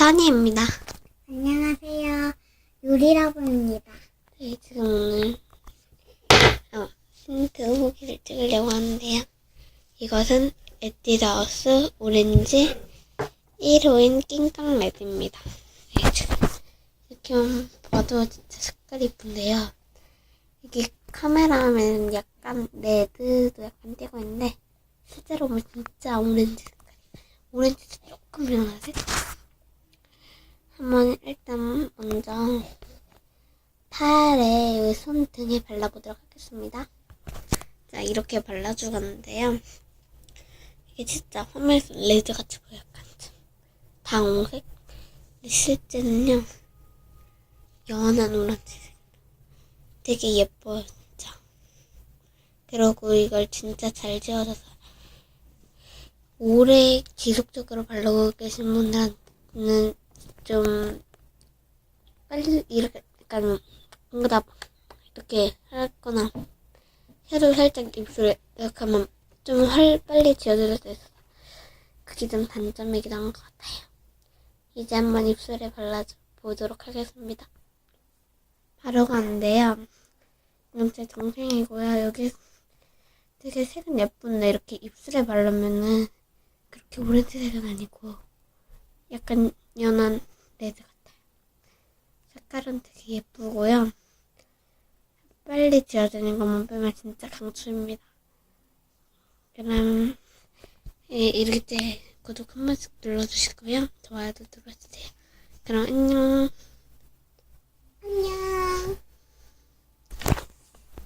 선이입니다. 안녕하세요. 유리라고입니다. 네, 지금 오늘 어, 힌트 후기를 찍으려고 하는데요. 이것은 에뛰드하우스 오렌지 1호인 낑깡 레드입니다. 네, 지금 이렇게 봐도 진짜 색깔이 이쁜데요. 이게 카메라면 약간 레드도 약간 띄고 있는데 실제로 보면 진짜 오렌지 색깔이 오렌지도 조금 변하지? 한번 일단 먼저 팔에 여기 손등에 발라보도록 하겠습니다. 자, 이렇게 발라주고 갔는데요. 이게 진짜 화면에서 레드 같이 보여, 약간 좀. 당홍색? 근데 실제는요, 연한 오렌지색. 되게 예뻐요, 진짜. 그리고 이걸 진짜 잘 지워져서 오래 지속적으로 바르고 계신 분들한테는 좀 빨리 이렇게 약간 뭔가 이렇게 하거나 혀를 살짝 입술에 이렇게 하면 좀헐 빨리 지워질 수 있어서 그게 좀 단점이기도 한 것 같아요. 이제 한번 입술에 발라보도록 하겠습니다. 바로 가는데요. 이건 제 동생이고요. 여기 되게 색은 예쁜데 이렇게 입술에 바르면은 그렇게 오렌지색은 아니고 약간 연한 레드 같아요. 색깔은 되게 예쁘고요. 빨리 지워지는 것만 빼면 진짜 강추입니다. 그럼 예, 이럴 때 구독 한 번씩 눌러주시고요. 좋아요도 눌러주세요. 그럼. 안녕.